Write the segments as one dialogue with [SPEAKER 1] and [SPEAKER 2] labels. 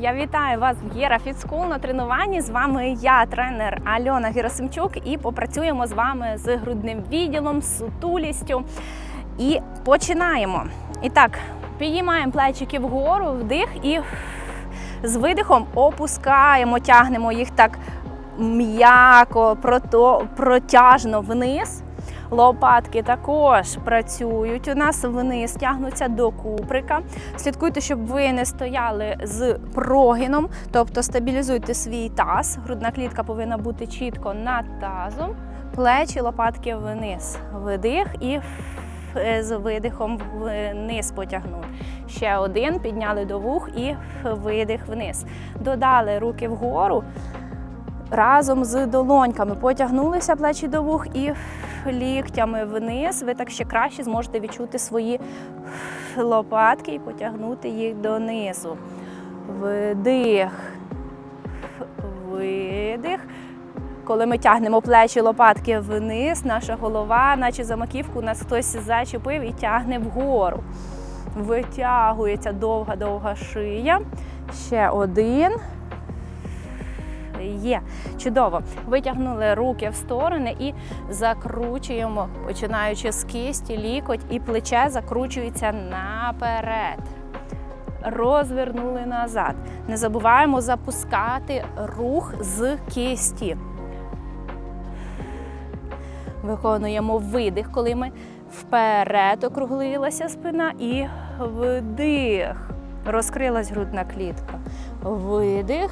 [SPEAKER 1] Я вітаю вас в Єра Фітскул на тренуванні. З вами я, тренер Альона Герасимчук, і попрацюємо з вами з грудним відділом, з сутулістю. І починаємо. І так, підіймаємо плечики вгору, вдих і з видихом опускаємо, тягнемо їх так м'яко, прото- протяжно вниз. Лопатки також працюють у нас вниз, тягнуться до куприка. Слідкуйте, щоб ви не стояли з прогином, тобто стабілізуйте свій таз. Грудна клітка повинна бути чітко над тазом, плечі, лопатки вниз. Видих і е, з видихом вниз потягнули. Ще один, підняли до вух і видих вниз. Додали руки вгору разом з долоньками. Потягнулися плечі до вух і ліктями вниз. Ви так ще краще зможете відчути свої лопатки і потягнути їх донизу. Вдих, видих. Коли ми тягнемо плечі лопатки вниз, наша голова, наче за маківку, нас хтось зачепив і тягне вгору. Витягується довга-довга шия. Ще один. Є. Чудово. Витягнули руки в сторони і закручуємо, починаючи з кисті, лікоть і плече закручується наперед. Розвернули назад. Не забуваємо запускати рух з кисті. Виконуємо видих, коли ми вперед округлилася спина і вдих. Розкрилась грудна клітка. Видих.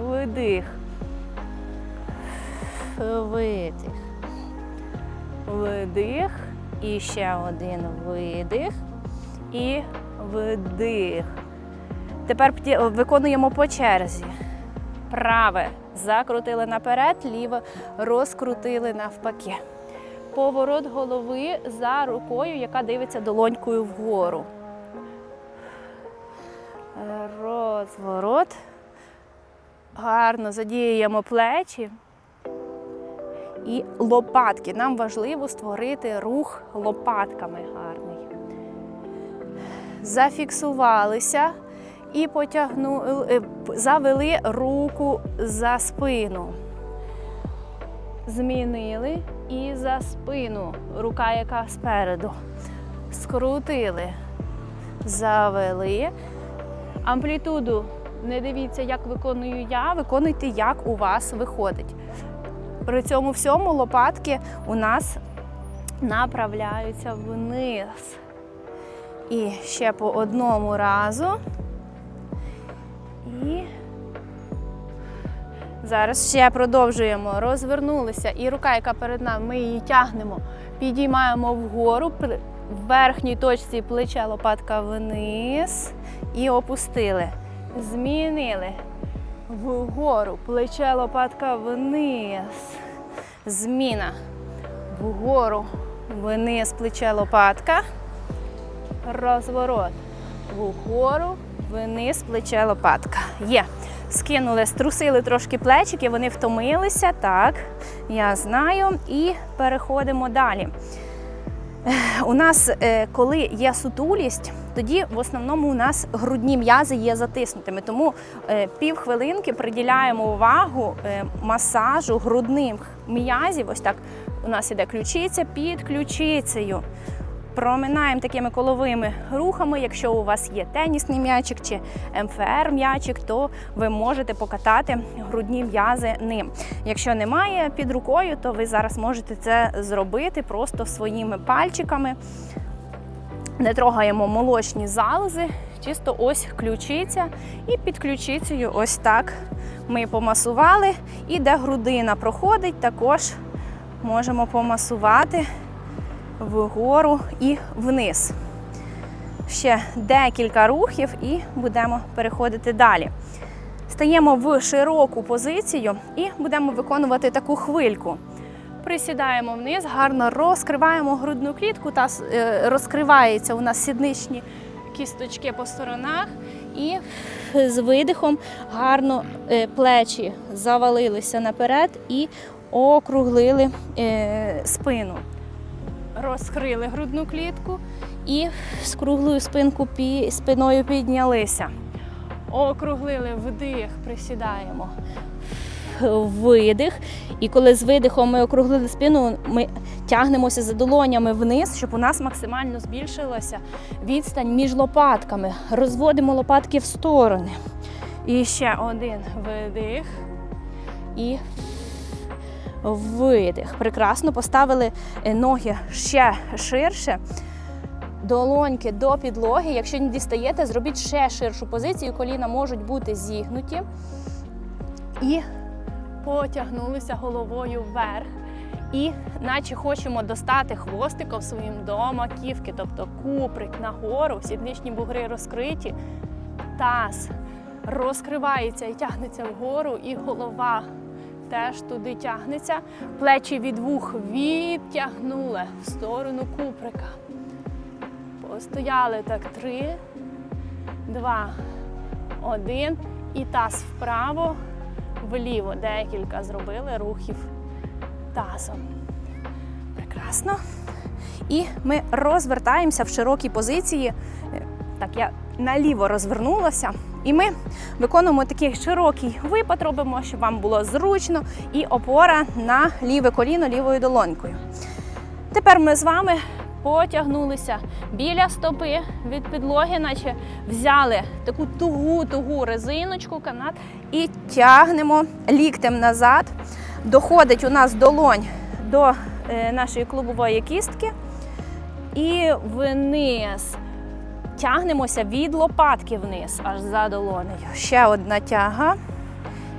[SPEAKER 1] Видих. Видих. Видих. І ще один видих. І вдих. Тепер виконуємо по черзі. Праве закрутили наперед, ліве розкрутили навпаки. Поворот голови за рукою, яка дивиться долонькою вгору. Розворот. Гарно задіюємо плечі і лопатки. Нам важливо створити рух лопатками гарний. Зафіксувалися і потягнули, е, завели руку за спину. Змінили і за спину. Рука, яка спереду. Скрутили. Завели. Амплітуду не дивіться, як виконую я, виконуйте, як у вас виходить. При цьому всьому лопатки у нас направляються вниз. І ще по одному разу. І зараз ще продовжуємо. Розвернулися. І рука, яка перед нами, ми її тягнемо, підіймаємо вгору. В верхній точці плече лопатка вниз і опустили. Змінили. Вгору. Плече лопатка вниз. Зміна. Вгору. Вниз плече лопатка. Розворот. Вгору. Вниз плече лопатка. Є. Скинули, струсили трошки плечики, вони втомилися. Так, я знаю. І переходимо далі. У нас, е, коли є сутулість, тоді в основному у нас грудні м'язи є затиснутими. Тому е, півхвилинки приділяємо увагу е, масажу грудних м'язів. Ось так у нас іде ключиця під ключицею. Проминаємо такими коловими рухами. Якщо у вас є тенісний м'ячик чи МФР м'ячик, то ви можете покатати грудні м'язи ним. Якщо немає під рукою, то ви зараз можете це зробити просто своїми пальчиками. Не трогаємо молочні залози, чисто ось ключиця. І під ключицею ось так ми помасували. І де грудина проходить, також можемо помасувати вгору і вниз. Ще декілька рухів і будемо переходити далі. Стаємо в широку позицію і будемо виконувати таку хвильку. Присідаємо вниз, гарно розкриваємо грудну клітку, та е, розкриваються у нас сідничні кісточки по сторонах. І з видихом гарно е, плечі завалилися наперед і округлили е, спину. Розкрили грудну клітку і з круглою спинку спиною піднялися. Округлили вдих, присідаємо. Видих. І коли з видихом ми округлили спину, ми тягнемося за долонями вниз, щоб у нас максимально збільшилася відстань між лопатками. Розводимо лопатки в сторони. І ще один видих. І видих. Прекрасно поставили е, ноги ще ширше. Долоньки до підлоги. Якщо не дістаєте, зробіть ще ширшу позицію. Коліна можуть бути зігнуті. І потягнулися головою вверх. І наче хочемо достати хвостиком своїм до маківки, тобто куприк нагору, сідничні бугри розкриті, таз розкривається і тягнеться вгору, і голова теж туди тягнеться. Плечі від вух відтягнули в сторону куприка. Постояли так три, два, один. І таз вправо, вліво. Декілька зробили рухів тазом. Прекрасно. І ми розвертаємося в широкій позиції. Е, Так, я наліво розвернулася. І ми виконуємо такий широкий випад, робимо, щоб вам було зручно, і опора на ліве коліно лівою долонькою. Тепер ми з вами потягнулися біля стопи від підлоги, наче взяли таку тугу-тугу резиночку, канат і тягнемо ліктем назад. Доходить у нас долонь до е, нашої клубової кістки і вниз. Тягнемося від лопатки вниз, аж за долонею. Ще одна тяга.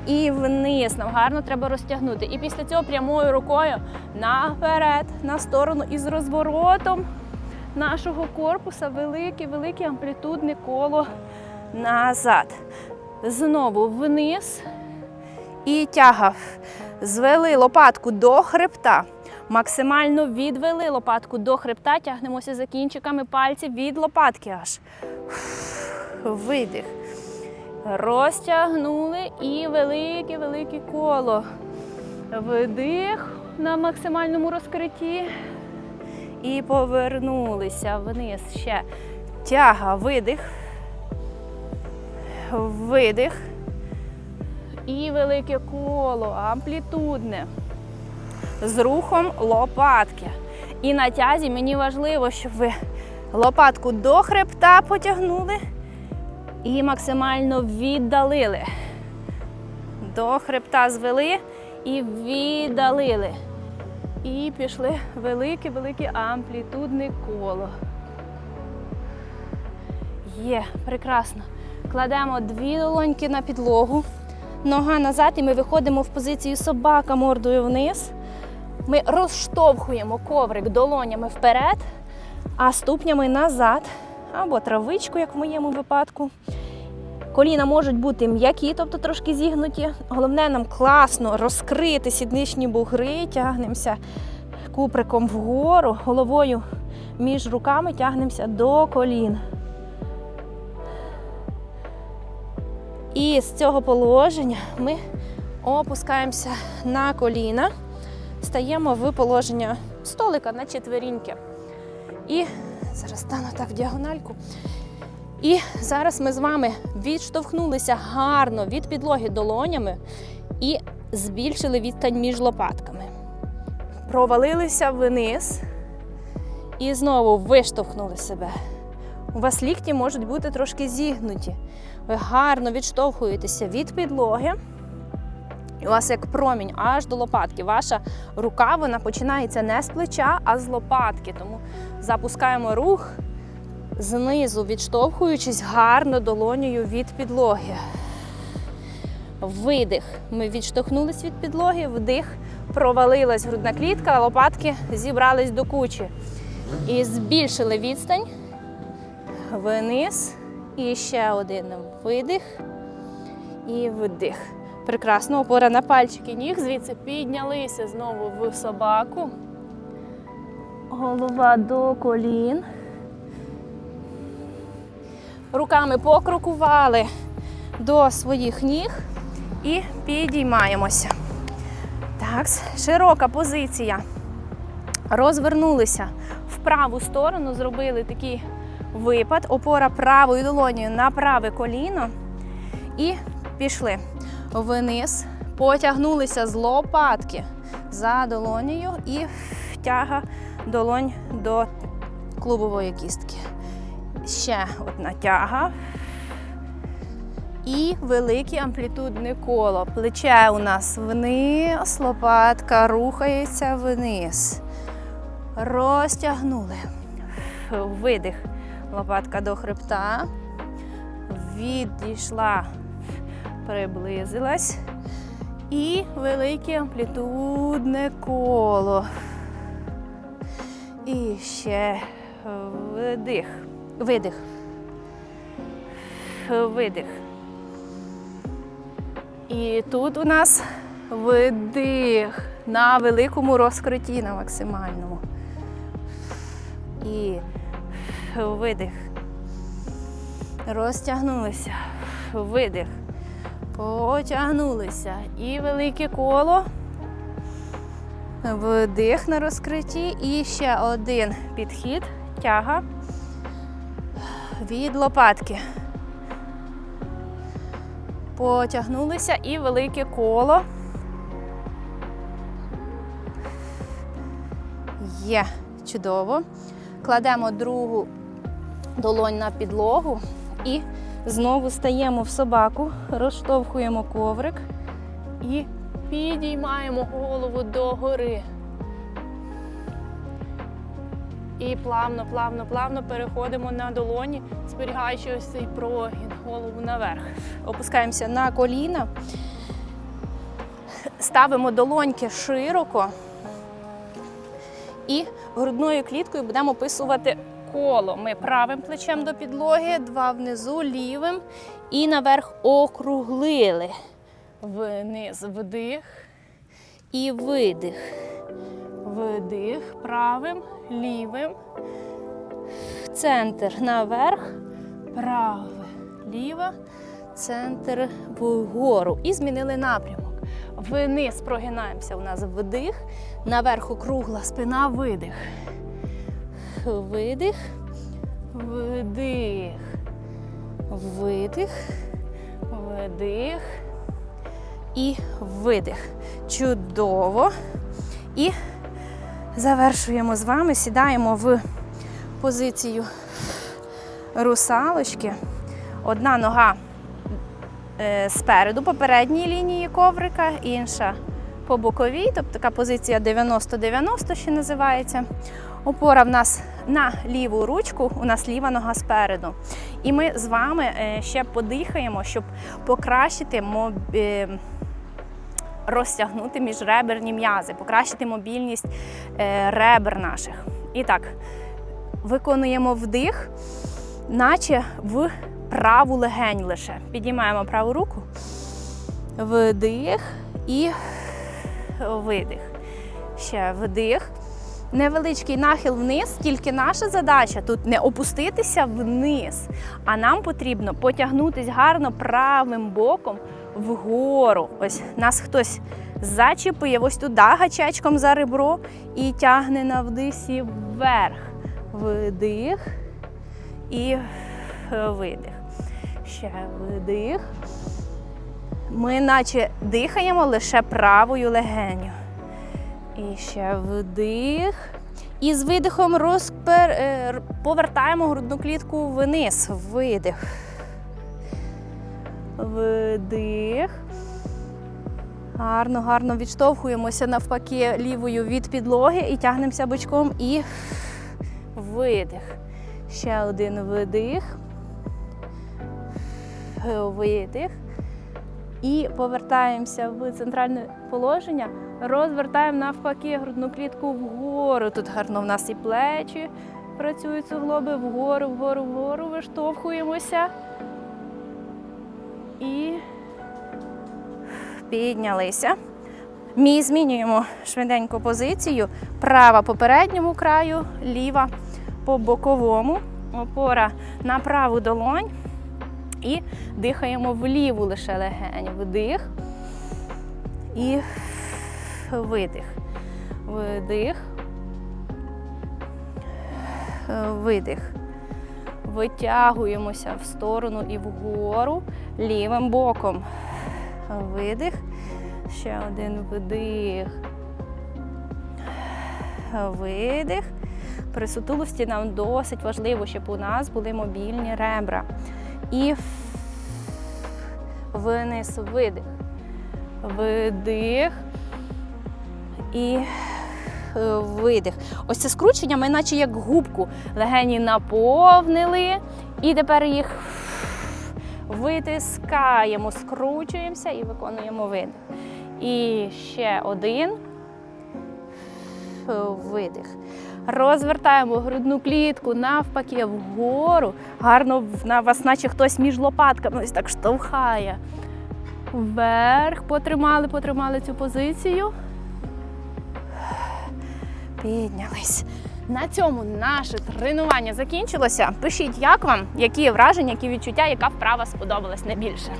[SPEAKER 1] І вниз. Нам гарно треба розтягнути. І після цього прямою рукою наперед, на сторону і з розворотом нашого корпуса велике-велике амплітудне коло назад. Знову вниз. І тяга. Звели лопатку до хребта. Максимально відвели лопатку до хребта, тягнемося за кінчиками пальців від лопатки аж. Видих. Розтягнули і велике-велике коло. Видих на максимальному розкритті. І повернулися вниз. Ще тяга, видих. Видих. І велике коло, амплітудне. З рухом лопатки. І на тязі мені важливо, щоб ви лопатку до хребта потягнули і максимально віддалили. До хребта звели і віддалили. І пішли велике-велике амплітудне коло. Є, прекрасно. Кладемо дві долоньки на підлогу, нога назад, і ми виходимо в позицію собака мордою вниз. Ми розштовхуємо коврик долонями вперед, а ступнями назад, або травичку, як в моєму випадку. Коліна можуть бути м'які, тобто трошки зігнуті. Головне нам класно розкрити сідничні бугри, тягнемося куприком вгору, головою між руками тягнемося до колін. І з цього положення ми опускаємося на коліна, стаємо в положення столика на четверіньки. І зараз стану так в діагональку. І зараз ми з вами відштовхнулися гарно від підлоги долонями і збільшили відстань між лопатками. Провалилися вниз і знову виштовхнули себе. У вас лікті можуть бути трошки зігнуті. Ви гарно відштовхуєтеся від підлоги. У вас як промінь аж до лопатки. Ваша рука вона починається не з плеча, а з лопатки. Тому запускаємо рух знизу, відштовхуючись гарно долонею від підлоги. Видих. Ми відштовхнулись від підлоги, вдих, провалилась грудна клітка, лопатки зібрались до кучі. І збільшили відстань. Вниз. І ще один видих. І вдих. Прекрасно, опора на пальчики ніг. Звідси піднялися знову в собаку. Голова до колін. Руками покрокували до своїх ніг і підіймаємося. Так, широка позиція. Розвернулися в праву сторону, зробили такий випад. Опора правою долонею на праве коліно. І пішли вниз, потягнулися з лопатки за долонею і тяга долонь до клубової кістки. Ще одна тяга. І велике амплітудне коло. Плече у нас вниз, лопатка рухається вниз. Розтягнули. Видих. Лопатка до хребта. Відійшла, приблизилась. І велике амплітудне коло. І ще вдих. Видих. Видих. І тут у нас видих на великому розкритті, на максимальному. І видих. Розтягнулися. Видих. Потягнулися. І велике коло. Вдих на розкритті. І ще один підхід. Тяга від лопатки. Потягнулися і велике коло. Є, чудово. Кладемо другу долонь на підлогу і знову стаємо в собаку, розштовхуємо коврик і підіймаємо голову догори. І плавно, плавно, плавно переходимо на долоні, зберігаючи ось цей прогін, голову наверх. Опускаємося на коліна, ставимо долоньки широко і грудною кліткою будемо описувати коло. Ми правим плечем до підлоги, два внизу, лівим і наверх округлили. Вниз вдих і видих. Вдих правим, лівим. Центр наверх, праве, ліве, центр вгору. І змінили напрямок. Вниз прогинаємося. У нас вдих, наверх округла спина, видих. Видих, вдих, видих, вдих і видих. Чудово. І завершуємо з вами, сідаємо в позицію русалочки. Одна нога е, спереду, по передній лінії коврика, інша по боковій, тобто така позиція 90-90 ще називається. Опора в нас на ліву ручку, у нас ліва нога спереду. І ми з вами е, ще подихаємо, щоб покращити моб... е, розтягнути міжреберні м'язи, покращити мобільність е, ребер наших. І так, виконуємо вдих, наче в праву легень лише. Підіймаємо праву руку, вдих і видих. Ще вдих. Невеличкий нахил вниз, тільки наша задача тут не опуститися вниз, а нам потрібно потягнутися гарно правим боком вгору. Ось нас хтось зачіпує ось туди гачечком за ребро і тягне на вдисі вверх. Вдих і видих. Ще вдих. Ми наче дихаємо лише правою легеню. І ще вдих. І з видихом розпер... е, повертаємо грудну клітку вниз. Видих. Вдих. Гарно, гарно відштовхуємося навпаки лівою від підлоги і тягнемося бочком і видих. Ще один видих. Видих. І повертаємося в центральне положення, розвертаємо навпаки грудну клітку вгору. Тут гарно в нас і плечі працюють суглоби, вгору, вгору, вгору, виштовхуємося. І піднялися. Ми змінюємо швиденько позицію. Права по передньому краю, ліва по боковому. Опора на праву долонь. І дихаємо в ліву лише легень. Вдих і видих. Вдих. Видих. Витягуємося в сторону і вгору лівим боком. Видих. Ще один вдих. Видих. При сутулості нам досить важливо, щоб у нас були мобільні ребра. І вниз видих. Видих. І е, видих. Ось це скручення, ми наче як губку. Легені наповнили. І тепер їх витискаємо, скручуємося і виконуємо видих. І ще один. Видих. Розвертаємо грудну клітку навпаки вгору. Гарно на вас, наче хтось між лопатками ось так штовхає. Вверх потримали, потримали цю позицію. Піднялись. На цьому наше тренування закінчилося. Пишіть, як вам, які враження, які відчуття, яка вправа сподобалась найбільше.